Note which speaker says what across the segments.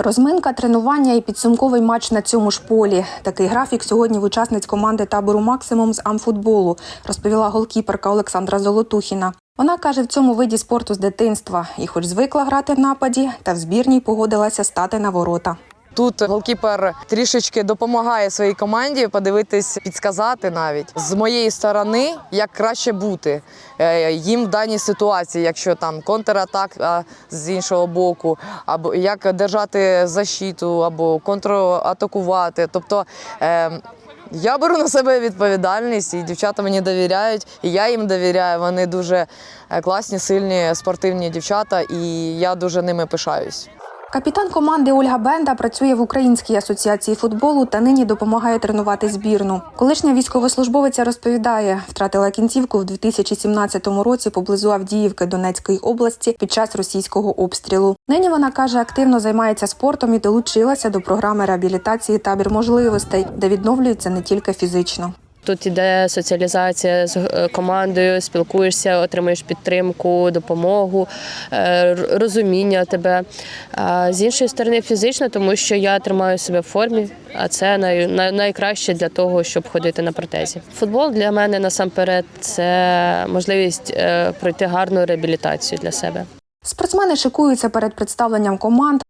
Speaker 1: Розминка, тренування і підсумковий матч на цьому ж полі. Такий графік сьогодні в учасниць команди табору Максимум з амфутболу, розповіла голкіперка Олександра Золотухіна. Вона каже, в цьому виді спорту з дитинства і, хоч звикла грати в нападі, та в збірній погодилася стати на ворота.
Speaker 2: Тут голкіпер трішечки допомагає своїй команді подивитись, підсказати навіть з моєї сторони, як краще бути е, їм в даній ситуації, якщо там контратак з іншого боку, або як держати защиту, або контратакувати. Тобто е, я беру на себе відповідальність, і дівчата мені довіряють, і я їм довіряю. Вони дуже е, класні, сильні, спортивні дівчата, і я дуже ними пишаюсь.
Speaker 1: Капітан команди Ольга Бенда працює в Українській асоціації футболу та нині допомагає тренувати збірну. Колишня військовослужбовиця розповідає, втратила кінцівку в 2017 році поблизу Авдіївки Донецької області під час російського обстрілу. Нині вона каже, активно займається спортом і долучилася до програми реабілітації табір можливостей, де відновлюється не тільки фізично.
Speaker 3: Тут іде соціалізація з е, командою, спілкуєшся, отримуєш підтримку, допомогу, е, розуміння тебе. А з іншої сторони, фізично, тому що я тримаю себе в формі, а це най, най, найкраще для того, щоб ходити на протезі. Футбол для мене насамперед це можливість е, пройти гарну реабілітацію для себе.
Speaker 1: Спортсмени шикуються перед представленням команд.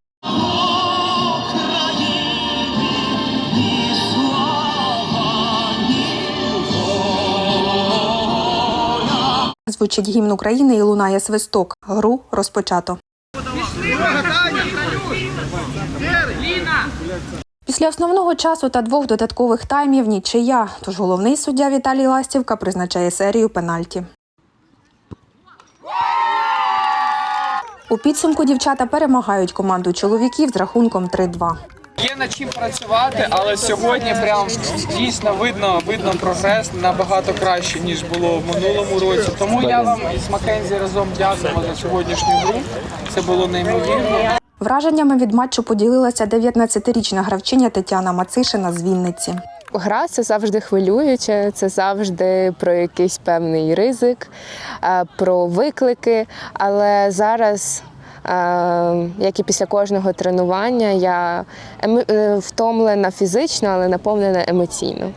Speaker 1: Звучить гімн України і лунає свисток. Гру розпочато. Після основного часу та двох додаткових таймів нічия. Тож головний суддя Віталій Ластівка призначає серію пенальті. У підсумку дівчата перемагають команду чоловіків з рахунком 3-2.
Speaker 4: Є над чим працювати, але сьогодні прям дійсно видно, видно прогрес набагато краще, ніж було в минулому році. Тому я вам із Маккензі разом дякуємо за сьогоднішню гру. Це було неймовірно.
Speaker 1: Враженнями від матчу поділилася 19-річна гравчиня Тетяна Мацишина з Вінниці.
Speaker 5: Гра це завжди хвилююче, це завжди про якийсь певний ризик, е, про виклики. Але зараз, як і після кожного тренування, я е, втомлена фізично, але наповнена емоційно.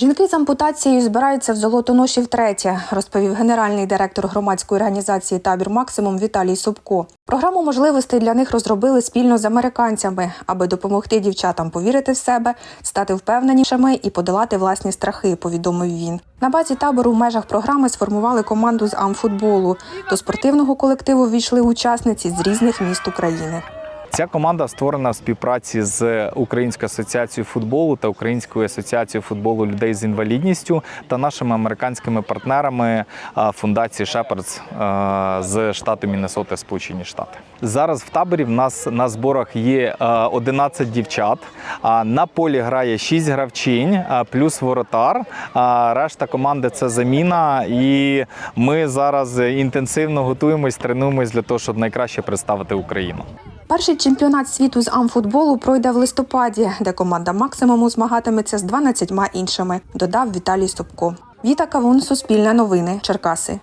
Speaker 1: Жінки з ампутацією збираються в Золотоноші втретє, розповів генеральний директор громадської організації Табір Максимум Віталій Собко. Програму можливостей для них розробили спільно з американцями, аби допомогти дівчатам повірити в себе, стати впевненішими і подолати власні страхи. Повідомив він. На базі табору в межах програми сформували команду з амфутболу. До спортивного колективу ввійшли учасниці з різних міст України.
Speaker 6: Ця команда створена в співпраці з Українською асоціацією футболу та Українською асоціацією футболу людей з інвалідністю та нашими американськими партнерами фундації Шепардс з штату Міннесота, Сполучені Штати. Зараз в таборі в нас на зборах є а, 11 дівчат. а На полі грає 6 гравчинь, плюс воротар. Решта команди це заміна, і ми зараз інтенсивно готуємось, тренуємось для того, щоб найкраще представити Україну.
Speaker 1: Перший чемпіонат світу з амфутболу пройде в листопаді, де команда максимуму змагатиметься з 12 іншими, додав Віталій Собко. Віта Кавун, Суспільне новини, Черкаси.